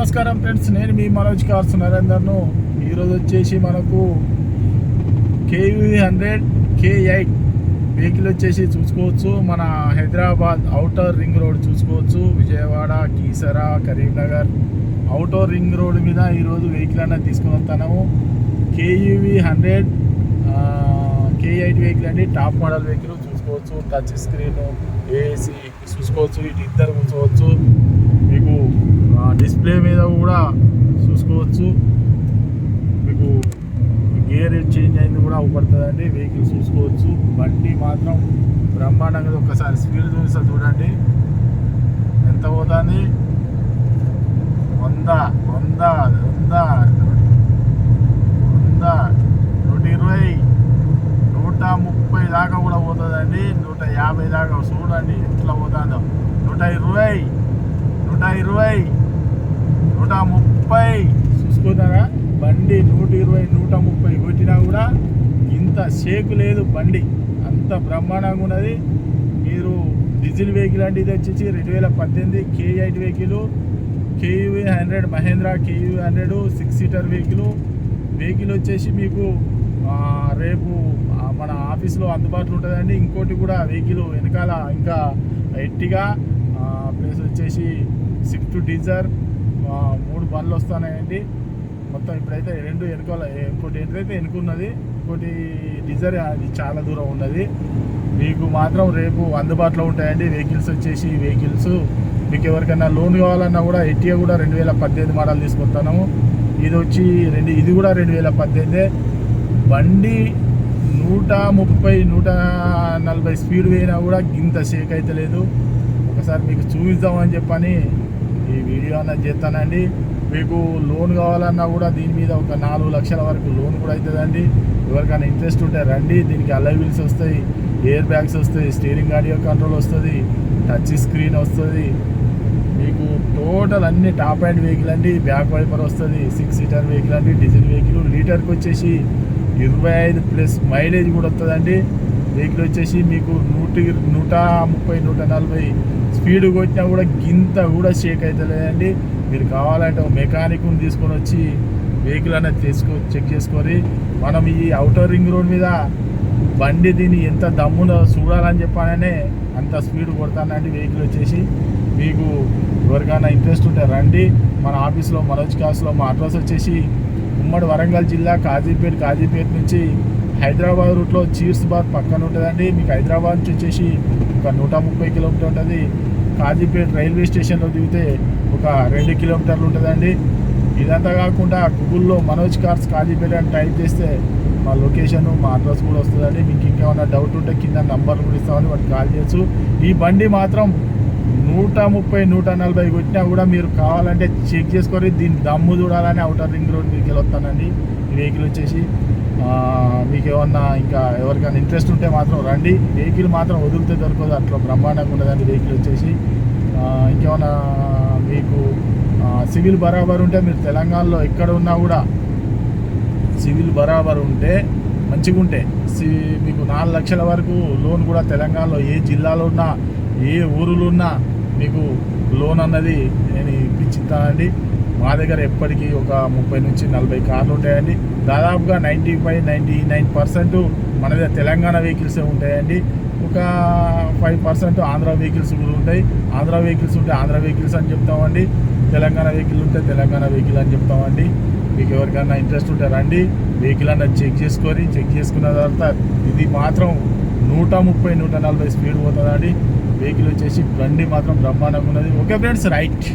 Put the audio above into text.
నమస్కారం ఫ్రెండ్స్. నేను మీ మనోజ్ కార్స్ నరేందర్ను ఈరోజు వచ్చేసి మనకు KV hundred K eight vehicle వచ్చేసి చూసుకోవచ్చు. మన హైదరాబాద్ అవుటర్ రింగ్ రోడ్ చూసుకోవచ్చు. Vijayawada Keesara Karimnagar outer ring road మీద ఈరోజు వెహికల్ అనేది తీసుకుని వస్తాము KUV hundred K eight vehicle అండి. టాప్ మోడల్ వెహికల్ చూసుకోవచ్చు. టచ్ స్క్రీన్ ఏసీ చూసుకోవచ్చు. ఇటు ఇద్దరు కూర్చోవచ్చు. డిస్ప్లే మీద కూడా చూసుకోవచ్చు. మీకు గేర్ చేంజ్ అయింది కూడా అవుపడుతుందండి వెహికల్ చూసుకోవచ్చు. బండి మాత్రం బ్రహ్మాండంగా ఒకసారి స్పీడ్ చూపిస్తా చూడండి. ఎంత పోతుంది? వంద వంద వంద వంద నూట ఇరవై నూట ముప్పై దాకా కూడా పోతుందండి. నూట యాభై దాకా. చూడండి ఎట్లా పోతుందో. నూట ఇరవై నూట ఇరవై నూట ముప్పై. చూసుకున్నారా బండి నూట ఇరవై నూట ముప్పై కొట్టినా కూడా ఇంత షేక్ లేదు బండి. అంత బ్రహ్మాండంగా ఉన్నది. మీరు డీజిల్ వెహికల్ అంటే ఇది వచ్చేసి రెండు వేల పద్దెనిమిది K eight vehicle KUV hundred Mahindra KU hundred six seater vehicle. Vehicle వచ్చేసి మీకు రేపు మన ఆఫీస్లో అందుబాటులో ఉంటుందండి. ఇంకోటి కూడా వెహికల్ వెనకాల ఇంకా ఎట్టిగా ప్లస్ వచ్చేసి స్విఫ్ట్ డీజర్ మూడు బండ్లు వస్తున్నాయండి మొత్తం ఇప్పుడైతే రెండు వెనుకాల ఇంకోటి ఏంటైతే వెనుకున్నది ఇంకోటి డిజర్ అది చాలా దూరం ఉన్నది. మీకు మాత్రం రేపు అందుబాటులో ఉంటాయండి. వెహికల్స్ వచ్చేసి వెహికల్స్. మీకు ఎవరికైనా లోన్ కావాలన్నా కూడా ఎట్టిగా కూడా రెండు వేల పద్దెనిమిది మోడల్ తీసుకొస్తాను. ఇది వచ్చి రెండు ఇది కూడా రెండు వేల పద్దెనిమిదే. బండి నూట ముప్పై నూట నలభై స్పీడ్ పోయినా కూడా ఇంత షేక్ అయితే లేదు ఒకసారి మీకు చూపిద్దామని చెప్పని ఈ వీడియో అన్నది చేస్తానండి. మీకు లోన్ కావాలన్నా కూడా దీని మీద ఒక నాలుగు లక్షల వరకు లోన్ కూడా అవుతుందండి. ఎవరికైనా ఇంట్రెస్ట్ ఉంటే రండి. దీనికి అలైవిల్స్ వస్తాయి ఎయిర్ బ్యాగ్స్ వస్తాయి స్టీరింగ్ ఆడియో కంట్రోల్ వస్తుంది టచ్ స్క్రీన్ వస్తుంది. మీకు టోటల్ అన్ని టాప్ అండ్ వెహికల్ అండి. బ్యాక్ వైపర్ వస్తుంది సిక్స్ సీటర్ వెహికల్ అండి. డీజిల్ వెహికల్ లీటర్కి వచ్చేసి ఇరవై ఐదు ప్లస్ మైలేజ్ కూడా వస్తుందండి. వెహికల్ వచ్చేసి మీకు నూట నూట ముప్పై నూట నలభై స్పీడ్ కొట్టినా కూడా గింత కూడా షేక్ అవుతలేదండి మీరు కావాలంటే ఒక మెకానిక్ని తీసుకొని వచ్చి వెహికల్ అనేది తీసుకో చెక్ చేసుకొని మనం ఈ అవుటర్ రింగ్ రోడ్ మీద బండి దీన్ని ఎంత దమ్మున చూడాలని చెప్పాననే అంత స్పీడ్ కొడతానండి వెహికల్ వచ్చేసి మీకు ఎవరికైనా ఇంట్రెస్ట్ ఉంటే రండి. మన ఆఫీస్లో మనోజ్ కాస్లో మా అడ్రస్ వచ్చేసి ఉమ్మడి వరంగల్ జిల్లా కాజీపేట కాజీపేట నుంచి హైదరాబాద్ రూట్లో చీర్స్ బార్ పక్కన ఉంటుందండి. మీకు హైదరాబాద్ నుంచి వచ్చేసి ఒక నూట ముప్పై కిలోమీటర్ ఉంటుంది. కాజీపేట రైల్వే స్టేషన్లో దిగితే ఒక రెండు కిలోమీటర్లు ఉంటుందండి. ఇదంతా కాకుండా గూగుల్లో మనోజ్ కార్స్ కాజీపేట అని టైప్ చేస్తే మా లొకేషన్ మా అడ్రస్ కూడా వస్తుందండి. మీకు ఇంకేమైనా డౌట్ ఉంటే కింద నంబర్ కూడా ఇస్తామని వాటికి కాల్ చేయొచ్చు. ఈ బండి మాత్రం నూట ముప్పై నూట నలభై కొట్టినా కూడా మీరు కావాలంటే చెక్ చేసుకొని దీని దమ్ము చూడాలని అవుటర్ రింగ్ రోడ్ మీకు వస్తానండి ఈ వెహికల్ వచ్చేసి మీకు ఏమన్నా ఇంకా ఎవరికైనా ఇంట్రెస్ట్ ఉంటే మాత్రం రండి. వెహికల్ మాత్రం వదిలితే దొరకదు అట్లా బ్రహ్మాండంగా ఉండదండి వెహికల్ వచ్చేసి. ఇంకేమన్నా మీకు సివిల్ బరాబర్ ఉంటే మీరు తెలంగాణలో ఎక్కడ ఉన్నా కూడా సివిల్ బరాబర్ ఉంటే మంచిగా ఉంటే సి మీకు నాలుగు లక్షల వరకు లోన్ కూడా తెలంగాణలో ఏ జిల్లాలో ఉన్నా ఏ ఊరులో ఉన్నా మీకు లోన్ అన్నది నేను ఇప్పించుతానండి. మా దగ్గర ఎప్పటికీ ఒక ముప్పై నుంచి నలభై కార్లు ఉంటాయండి. దాదాపుగా ninety five ninety nine percent మన దగ్గర తెలంగాణ వెహికల్సే ఉంటాయండి. ఒక ఫైవ్ పర్సెంట్ ఆంధ్ర వెహికల్స్ కూడా ఉంటాయి. ఆంధ్ర వెహికల్స్ ఉంటే ఆంధ్ర వెహికల్స్ అని చెప్తామండి. తెలంగాణ వెహికల్ ఉంటే తెలంగాణ వెహికల్ అని చెప్తామండి. మీకు ఎవరికైనా ఇంట్రెస్ట్ ఉంటే రండి. వెహికల్ అన్నది చెక్ చేసుకొని చెక్ చేసుకున్న తర్వాత ఇది మాత్రం నూట ముప్పై నూట నలభై స్పీడ్ పోతుందండి. వెహికల్ వచ్చేసి బండి మాత్రం బ్రహ్మాండంగా ఉన్నది. Okay friends right.